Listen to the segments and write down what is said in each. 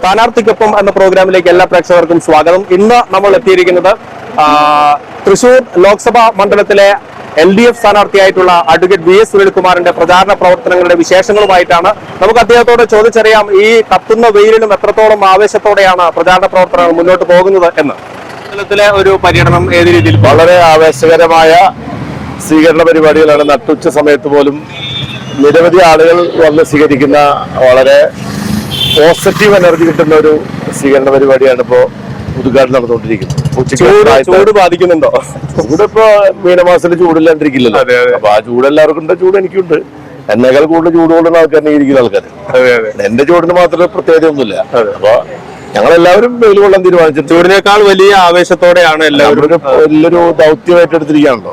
സ്ഥാനാർത്ഥിക്കൊപ്പം എന്ന പ്രോഗ്രാമിലേക്ക് എല്ലാ പ്രേക്ഷകർക്കും സ്വാഗതം. ഇന്ന് നമ്മൾ എത്തിയിരിക്കുന്നത് തൃശൂർ ലോക്സഭാ മണ്ഡലത്തിലെ എൽ ഡി എഫ് സ്ഥാനാർത്ഥിയായിട്ടുള്ള അഡ്വക്കേറ്റ് വി എസ് സുനിൽകുമാറിന്റെ പ്രചാരണ പ്രവർത്തനങ്ങളുടെ വിശേഷങ്ങളുമായിട്ടാണ് നമുക്ക് അദ്ദേഹത്തോട് ചോദിച്ചറിയാം ഈ കത്തുന്ന വെയിലിലും എത്രത്തോളം ആവേശത്തോടെയാണ് പ്രചാരണ പ്രവർത്തനങ്ങൾ മുന്നോട്ട് പോകുന്നത് എന്ന്. മണ്ഡലത്തിലെ ഒരു പര്യടനം ഏത് രീതിയിൽ വളരെ ആവേശകരമായ സ്വീകരണ പരിപാടികളാണ്. നട്ടുച്ച സമയത്ത് പോലും നിരവധി ആളുകൾ വന്ന് സ്വീകരിക്കുന്ന വളരെ പോസിറ്റീവ് എനർജി കിട്ടുന്ന ഒരു സ്വീകരണ പരിപാടിയാണ് ഇപ്പോ ഉദ്ഘാടനം നടന്നുകൊണ്ടിരിക്കുന്നത്. ചൂട് ബാധിക്കുന്നുണ്ടോ? ചൂടിപ്പോ മീനമാസത്തിൽ ചൂടില്ലാണ്ടിരിക്കില്ലല്ലോ. അപ്പൊ ആ ചൂട് എല്ലാവർക്കും ഉണ്ട് ചൂട് എനിക്കുണ്ട്. എന്നേക്കാൾ കൂടുതൽ ചൂട് കൊള്ളുന്ന ആൾക്കാരെ ഇരിക്കുന്ന ആൾക്കാർ എന്റെ ചൂടിന് മാത്രമേ പ്രത്യേകത ഒന്നുമില്ല അപ്പൊ ഞങ്ങൾ എല്ലാവരും വെയിൽ കൊള്ളാൻ തീരുമാനിച്ചു ചൂടിനേക്കാൾ വലിയ ആവേശത്തോടെയാണ് എല്ലാവരും വലിയൊരു ദൗത്യമായിട്ട് എടുത്തിരിക്കുകയാണല്ലോ.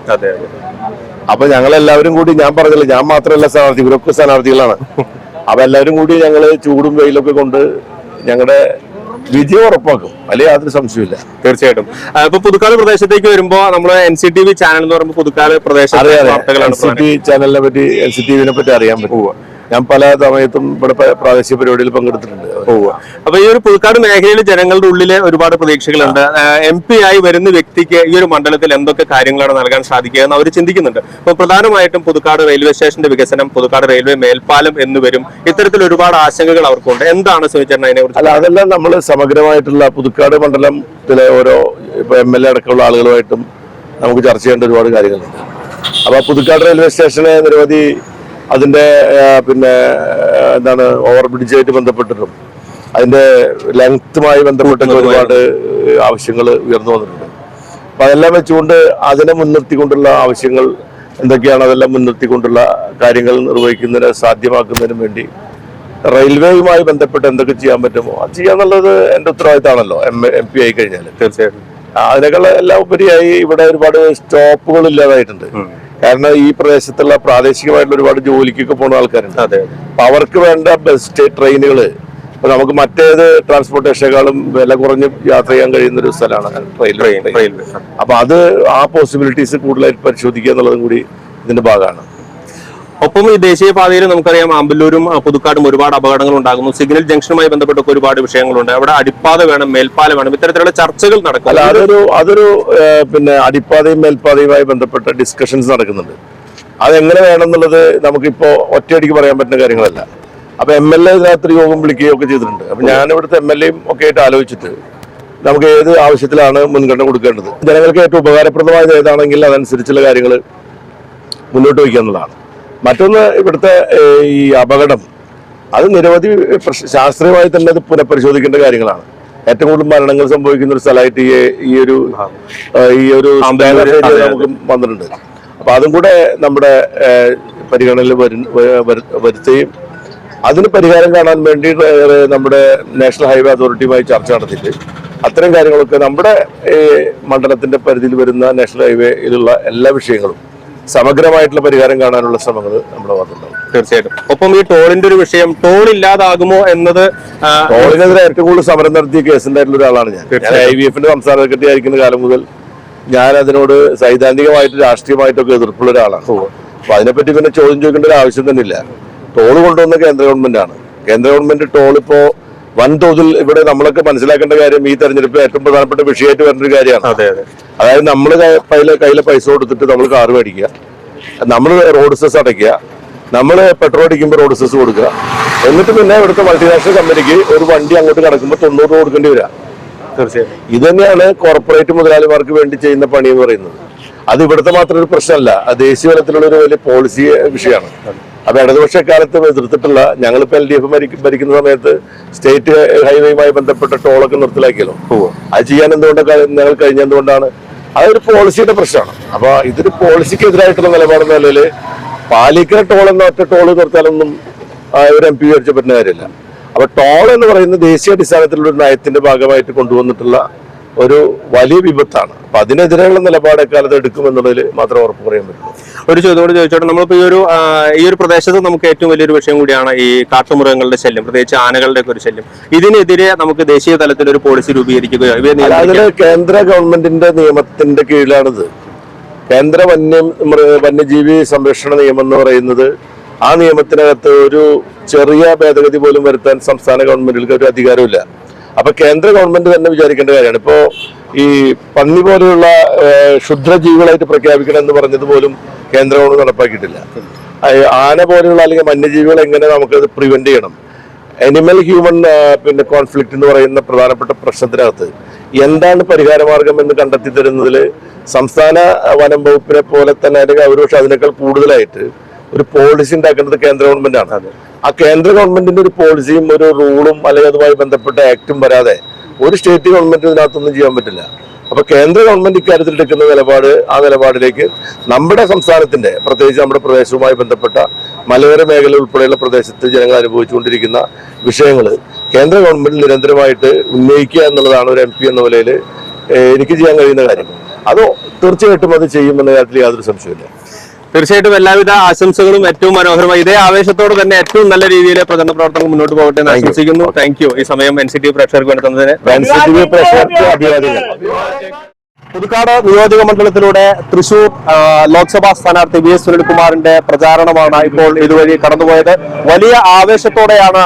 അപ്പൊ ഞങ്ങൾ എല്ലാവരും കൂടി ഞാൻ പറഞ്ഞില്ല ഞാൻ മാത്രമല്ല സ്ഥാനാർത്ഥി ഇവരൊക്കെ സ്ഥാനാർത്ഥികളാണ്. അപ്പൊ എല്ലാവരും കൂടി ഞങ്ങൾ ചൂടും വെയിലൊക്കെ കൊണ്ട് ഞങ്ങളുടെ വിജയം ഉറപ്പാക്കും. അല്ലെങ്കിൽ യാതൊരു സംശയമില്ല തീർച്ചയായിട്ടും. ഇപ്പൊ പുതുക്കാട് പ്രദേശത്തേക്ക് വരുമ്പോ നമ്മൾ N C T V channel എന്ന് പറയുമ്പോൾ പുതുക്കാട് പ്രദേശം എൻ സി ടി ചാനലിനെ പറ്റി എൻ സി ടി വിനെ പറ്റി അറിയാൻ പറ്റും. ഞാൻ പല സമയത്തും ഇവിടെ പ്രാദേശിക പരിപാടിയിൽ പങ്കെടുത്തിട്ടുണ്ട്. അപ്പൊ ഈ ഒരു പുതുക്കാട് മേഖലയിൽ ജനങ്ങളുടെ ഉള്ളിലെ ഒരുപാട് പ്രതീക്ഷകളുണ്ട്. എം പി ആയി വരുന്ന വ്യക്തിക്ക് ഈ ഒരു മണ്ഡലത്തിൽ എന്തൊക്കെ കാര്യങ്ങളാണ് നൽകാൻ സാധിക്കുക എന്ന് അവർ ചിന്തിക്കുന്നുണ്ട്. അപ്പൊ പ്രധാനമായിട്ടും പുതുക്കാട് റെയിൽവേ സ്റ്റേഷന്റെ വികസനം പുതുക്കാട് റെയിൽവേ മേൽപ്പാലം എന്ന് വരും ഇത്തരത്തിൽ ഒരുപാട് ആശങ്കകൾ അവർക്കുണ്ട്. എന്താണ് സുനിച്ചേട്ടൻ അതിനെ കുറിച്ച് അല്ല അതെല്ലാം നമ്മൾ സമഗ്രമായിട്ടുള്ള പുതുക്കാട് മണ്ഡലത്തിലെ ഓരോ ഇപ്പൊ എം എൽ എ അടക്കമുള്ള ആളുകളുമായിട്ടും നമുക്ക് ചർച്ച ചെയ്യേണ്ട ഒരുപാട് കാര്യങ്ങളുണ്ട്. അപ്പൊ പുതുക്കാട് റെയിൽവേ സ്റ്റേഷനെ നിരവധി അതിന്റെ ആ, പിന്നെ എന്താണ് ഓവർ ബ്രിഡ്ജായിട്ട് ബന്ധപ്പെട്ടിട്ടും അതിന്റെ ലെങ്ത്തുമായി ബന്ധപ്പെട്ട ഒരുപാട് ആവശ്യങ്ങൾ ഉയർന്നു വന്നിട്ടുണ്ട്. അപ്പം അതെല്ലാം വെച്ചുകൊണ്ട് അതിനെ മുൻനിർത്തിക്കൊണ്ടുള്ള ആവശ്യങ്ങൾ എന്തൊക്കെയാണ്? അതെല്ലാം മുൻനിർത്തിക്കൊണ്ടുള്ള കാര്യങ്ങൾ നിർവഹിക്കുന്നതിന് സാധ്യമാക്കുന്നതിനും വേണ്ടി റെയിൽവേയുമായി ബന്ധപ്പെട്ട് എന്തൊക്കെ ചെയ്യാൻ പറ്റുമോ? അത് ചെയ്യാന്നുള്ളത് എന്റെ ഉത്തരവാദിത്തമാണല്ലോ. എം എം പി ആയി കഴിഞ്ഞാൽ തീർച്ചയായിട്ടും അതിനേക്കാൾ എല്ലാം ഉപരിയായി ഇവിടെ ഒരുപാട് സ്റ്റോപ്പുകൾ ഇല്ലാതായിട്ടുണ്ട്. കാരണം ഈ പ്രദേശത്തുള്ള പ്രാദേശികമായിട്ടുള്ള ഒരുപാട് ജോലിക്കൊക്കെ പോണ ആൾക്കാരുണ്ട്. അതെ അപ്പൊ അവർക്ക് വേണ്ട ബെസ്റ്റ് ട്രെയിനുകൾ ഇപ്പൊ നമുക്ക് മറ്റേത് ട്രാൻസ്പോർട്ടേഷനേക്കാളും വില കുറഞ്ഞ് യാത്ര ചെയ്യാൻ കഴിയുന്ന ഒരു സ്ഥലമാണ് ട്രെയിൻ അപ്പൊ അത് ആ പോസിബിലിറ്റീസ് കൂടുതലായിട്ട് പരിശോധിക്കുക എന്നുള്ളതും കൂടി ഇതിന്റെ ഭാഗമാണ്. ഒപ്പം ഈ ദേശീയപാതയിൽ നമുക്കറിയാം അമ്പല്ലൂരും പുതുക്കാടും ഒരുപാട് അപകടങ്ങൾ ഉണ്ടാകുന്നു. സിഗ്നൽ ജംഗ്ഷനുമായി ബന്ധപ്പെട്ടൊക്കെ ഒരുപാട് വിഷയങ്ങളുണ്ട്. അവിടെ അടിപ്പാത വേണം മേൽപ്പാല വേണം. ഇത്തരത്തിലുള്ള ചർച്ചകൾ നടക്കും അതൊരു അതൊരു പിന്നെ അടിപ്പാതയും മേൽപ്പാതയുമായി ബന്ധപ്പെട്ട ഡിസ്കഷൻസ് നടക്കുന്നുണ്ട്. അതെങ്ങനെ വേണം എന്നുള്ളത് നമുക്കിപ്പോ ഒറ്റയടിക്ക് പറയാൻ പറ്റുന്ന കാര്യങ്ങളല്ല. അപ്പൊ എം എൽ എ രാത്രി യോഗം വിളിക്കുകയൊക്കെ ചെയ്തിട്ടുണ്ട്. അപ്പൊ ഞാൻ ഇവിടുത്തെ എം എൽ എയും ഒക്കെ ആയിട്ട് ആലോചിച്ചിട്ട് നമുക്ക് ഏത് ആവശ്യത്തിലാണ് മുൻഗണന കൊടുക്കേണ്ടത്? ജനങ്ങൾക്ക് ഏറ്റവും ഉപകാരപ്രദമായത് ഏതാണെങ്കിൽ അതനുസരിച്ചുള്ള കാര്യങ്ങൾ മുന്നോട്ട് വയ്ക്കുക എന്നുള്ളതാണ്. മറ്റൊന്ന് ഇവിടുത്തെ ഈ അപകടം. അത് നിരവധി ശാസ്ത്രീയമായി തന്നെ അത് പുനഃപരിശോധിക്കേണ്ട കാര്യങ്ങളാണ്. ഏറ്റവും കൂടുതൽ മരണങ്ങൾ സംഭവിക്കുന്ന ഒരു സ്ഥലമായിട്ട് ഈ ഈ ഒരു ഈ ഒരു. നമുക്ക് വന്നിട്ടുണ്ട്. അപ്പൊ അതും കൂടെ നമ്മുടെ പരിഗണനയിൽ വരു- വരുത്തുകയും അതിന് പരിഹാരം കാണാൻ വേണ്ടി നമ്മുടെ നാഷണൽ ഹൈവേ അതോറിറ്റിയുമായി ചർച്ച നടത്തിയിട്ട് അത്തരം കാര്യങ്ങളൊക്കെ നമ്മുടെ മണ്ഡലത്തിന്റെ പരിധിയിൽ വരുന്ന നാഷണൽ ഹൈവേയിലുള്ള എല്ലാ വിഷയങ്ങളും സമഗ്രമായിട്ടുള്ള പരിഹാരം കാണാനുള്ള ശ്രമങ്ങൾ നമ്മുടെ ഭാഗത്തുണ്ടാവും. തീർച്ചയായിട്ടും. ഒപ്പം ഈ ടോളിന്റെ ഒരു വിഷയം ടോൾ ഇല്ലാതാകുമോ എന്നത് ടോളിനെതിരെ ഏറ്റവും കൂടുതൽ സമരം നടത്തിയ കേസുണ്ടായിട്ടുള്ള ഒരാളാണ് ഞാൻ. ഞാൻ ഐ വി എഫിന്റെ സംസ്ഥാന സെക്രട്ടറി ആയിരിക്കുന്ന കാലം മുതൽ ഞാൻ അതിനോട് സൈദ്ധാന്തികമായിട്ട് രാഷ്ട്രീയമായിട്ടൊക്കെ എതിർപ്പുള്ള ഒരാളാണ്. അപ്പൊ അതിനെപ്പറ്റി പിന്നെ ചോദ്യം ചോദിക്കേണ്ട ഒരു ആവശ്യം തന്നെ ഇല്ല ടോൾ കൊണ്ടുവന്ന കേന്ദ്ര ഗവൺമെന്റ് ആണ്. കേന്ദ്ര ഗവൺമെന്റ് ടോൾ ഇപ്പോ വൻതോതിൽ ഇവിടെ നമ്മളൊക്കെ മനസ്സിലാക്കേണ്ട കാര്യം ഈ തെരഞ്ഞെടുപ്പ് ഏറ്റവും പ്രധാനപ്പെട്ട വിഷയമായിട്ട് വരുന്ന ഒരു കാര്യമാണ്. അതായത് നമ്മൾ കയ്യിലെ കയ്യിലെ പൈസ കൊടുത്തിട്ട് നമ്മൾ കാർ മേടിക്കുക. നമ്മൾ റോഡ് സെസ് അടയ്ക്കുക. നമ്മൾ പെട്രോൾ അടിക്കുമ്പോൾ റോഡ് സെസ് കൊടുക്കുക. എന്നിട്ട് പിന്നെ ഇവിടുത്തെ മൾട്ടിനാഷണൽ കമ്പനിക്ക് ഒരു വണ്ടി അങ്ങോട്ട് കിടക്കുമ്പോൾ തൊണ്ണൂറ് രൂപ കൊടുക്കേണ്ടി വരിക. തീർച്ചയായും. ഇത് തന്നെയാണ് കോർപ്പറേറ്റ് മുതലാളിമാർക്ക് വേണ്ടി ചെയ്യുന്ന പണി എന്ന് പറയുന്നത്. അത് ഇവിടുത്തെ മാത്രം ഒരു പ്രശ്നമല്ല. ദേശീയ തലത്തിലുള്ള ഒരു വലിയ പോളിസി വിഷയമാണ്. അപ്പൊ ഇടതുപക്ഷ കാലത്ത് എതിർത്തിട്ടുള്ള ഞങ്ങളിപ്പോ എൽ ഡി എഫ് ഭരിക്കുന്ന സമയത്ത് സ്റ്റേറ്റ് ഹൈവേയുമായി ബന്ധപ്പെട്ട ടോളൊക്കെ നിർത്തലാക്കിയല്ലോ. അത് ചെയ്യാൻ എന്തുകൊണ്ടാണ് ഞങ്ങൾ കഴിഞ്ഞ എന്തുകൊണ്ടാണ്? അതൊരു പോളിസിയുടെ പ്രശ്നമാണ്. അപ്പൊ ഇതൊരു പോളിസിക്ക് എതിരായിട്ടുള്ള നിലപാടെന്ന നിലയിൽ പാലിക്കര ടോൾ എന്ന ഒറ്റ ടോൾ നിർത്താനൊന്നും ഒരു എം പി വിചാരിച്ച പറ്റുന്ന കാര്യമില്ല. അപ്പൊ ടോൾ എന്ന് പറയുന്നത് ദേശീയ അടിസ്ഥാനത്തിലുള്ള ഒരു നയത്തിന്റെ ഭാഗമായിട്ട് കൊണ്ടുവന്നിട്ടുള്ള ഒരു വലിയ വിപത്താണ്. അപ്പൊ അതിനെതിരെയുള്ള നിലപാട് എക്കാലത്ത് എടുക്കുമെന്നുള്ളതിൽ മാത്രം ഉറപ്പ് പറയാൻ പറ്റും ഒരു ചോദ്യം ചോദിച്ചോട്ടെ. നമ്മളിപ്പോ ഈ ഒരു ഈ ഒരു പ്രദേശത്ത് നമുക്ക് ഏറ്റവും വലിയൊരു വിഷയം കൂടിയാണ് ഈ കാട്ടുമൃഗങ്ങളുടെ ശല്യം പ്രത്യേകിച്ച് ആനകളുടെ ഒക്കെ ഒരു ശല്യം. ഇതിനെതിരെ നമുക്ക് ദേശീയ തലത്തിൽ ഒരു പോളിസി രൂപീകരിക്കുകയോ ഇവയെ അതിന് കേന്ദ്ര ഗവൺമെന്റിന്റെ നിയമത്തിന്റെ കീഴിലാണിത്. കേന്ദ്ര വന്യ വന്യജീവി സംരക്ഷണ നിയമം എന്ന് പറയുന്നത് ആ നിയമത്തിനകത്ത് ഒരു ചെറിയ ഭേദഗതി പോലും വരുത്താൻ സംസ്ഥാന ഗവൺമെന്റുകൾക്ക് ഒരു അധികാരമില്ല അപ്പൊ കേന്ദ്ര ഗവൺമെന്റ് തന്നെ വിചാരിക്കേണ്ട കാര്യമാണ്. ഇപ്പോ ഈ പന്നി പോലെയുള്ള ക്ഷുദ്രജീവികളായിട്ട് പ്രഖ്യാപിക്കണം എന്ന് പറഞ്ഞത് പോലും കേന്ദ്ര ഗവൺമെന്റ് നടപ്പാക്കിയിട്ടില്ല. ആന പോലെയുള്ള അല്ലെങ്കിൽ വന്യജീവികൾ എങ്ങനെ നമുക്കത് പ്രിവെന്റ് ചെയ്യണം? അനിമൽ ഹ്യൂമൻ പിന്നെ കോൺഫ്ലിക്റ്റ് എന്ന് പറയുന്ന പ്രധാനപ്പെട്ട പ്രശ്നത്തിനകത്ത് എന്താണ് പരിഹാരമാർഗം എന്ന് കണ്ടെത്തി തരുന്നതിൽ സംസ്ഥാന വനം വകുപ്പിനെ പോലെ തന്നെ അവർ പക്ഷെ അതിനേക്കാൾ കൂടുതലായിട്ട് ഒരു പോളിസി ഉണ്ടാക്കേണ്ടത് കേന്ദ്ര ഗവൺമെന്റാണ് ആ കേന്ദ്ര ഗവൺമെന്റിന്റെ ഒരു പോളിസിയും ഒരു റൂളും അല്ലെങ്കിൽ അതുമായി ബന്ധപ്പെട്ട ആക്ടും വരാതെ ഒരു സ്റ്റേറ്റ് ഗവൺമെന്റ് ഇതിനകത്തൊന്നും ചെയ്യാൻ പറ്റില്ല. അപ്പൊ കേന്ദ്ര ഗവൺമെന്റ് ഇക്കാര്യത്തിൽ എടുക്കുന്ന നിലപാട് ആ നിലപാടിലേക്ക് നമ്മുടെ സംസ്ഥാനത്തിന്റെ പ്രത്യേകിച്ച് നമ്മുടെ പ്രദേശവുമായി ബന്ധപ്പെട്ട മലയോര മേഖല ഉൾപ്പെടെയുള്ള പ്രദേശത്ത് ജനങ്ങൾ അനുഭവിച്ചുകൊണ്ടിരിക്കുന്ന വിഷയങ്ങൾ കേന്ദ്ര ഗവൺമെന്റ് നിരന്തരമായിട്ട് ഉന്നയിക്കുക എന്നുള്ളതാണ് ഒരു എം പി എന്ന നിലയിൽ എനിക്ക് ചെയ്യാൻ കഴിയുന്ന കാര്യം. അത് തീർച്ചയായിട്ടും അത് ചെയ്യുമെന്ന കാര്യത്തിൽ യാതൊരു സംശയമില്ല തീർച്ചയായിട്ടും എല്ലാവിധ ആശംസകളും ഏറ്റവും മനോഹരമായി. ഇതേ ആവേശത്തോടെ തന്നെ ഏറ്റവും നല്ല രീതിയിൽ പ്രചരണ പ്രവർത്തനം മുന്നോട്ട് പോകട്ടെ എന്ന് ആശംസിക്കുന്നു. താങ്ക് യു ഈ സമയം എൻ സി ടി പ്രേക്ഷകർക്ക് വേണ്ടി തന്നതിന് പുതുക്കാട് നിയോജക മണ്ഡലത്തിലൂടെ തൃശൂർ ലോക്സഭാ സ്ഥാനാർത്ഥി വി എസ് സുനിൽകുമാറിന്റെ പ്രചാരണമാണ് ഇപ്പോൾ ഇതുവഴി കടന്നുപോയത്. വലിയ ആവേശത്തോടെയാണ്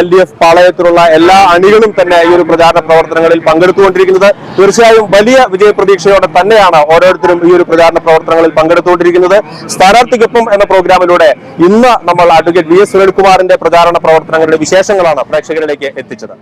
എൽ ഡി എഫ് പാളയത്തിലുള്ള എല്ലാ അണികളും തന്നെ ഈ ഒരു പ്രചാരണ പ്രവർത്തനങ്ങളിൽ പങ്കെടുത്തുകൊണ്ടിരിക്കുന്നത്. തീർച്ചയായും വലിയ വിജയപ്രതീക്ഷയോടെ തന്നെയാണ് ഓരോരുത്തരും ഈ ഒരു പ്രചാരണ പ്രവർത്തനങ്ങളിൽ പങ്കെടുത്തുകൊണ്ടിരിക്കുന്നത്. സ്ഥാനാർത്ഥിക്കൊപ്പം എന്ന പ്രോഗ്രാമിലൂടെ ഇന്ന് നമ്മൾ അഡ്വക്കേറ്റ് വി എസ് സുനിൽകുമാറിന്റെ പ്രചാരണ പ്രവർത്തനങ്ങളുടെ വിശേഷങ്ങളാണ് പ്രേക്ഷകരിലേക്ക് എത്തിച്ചത്.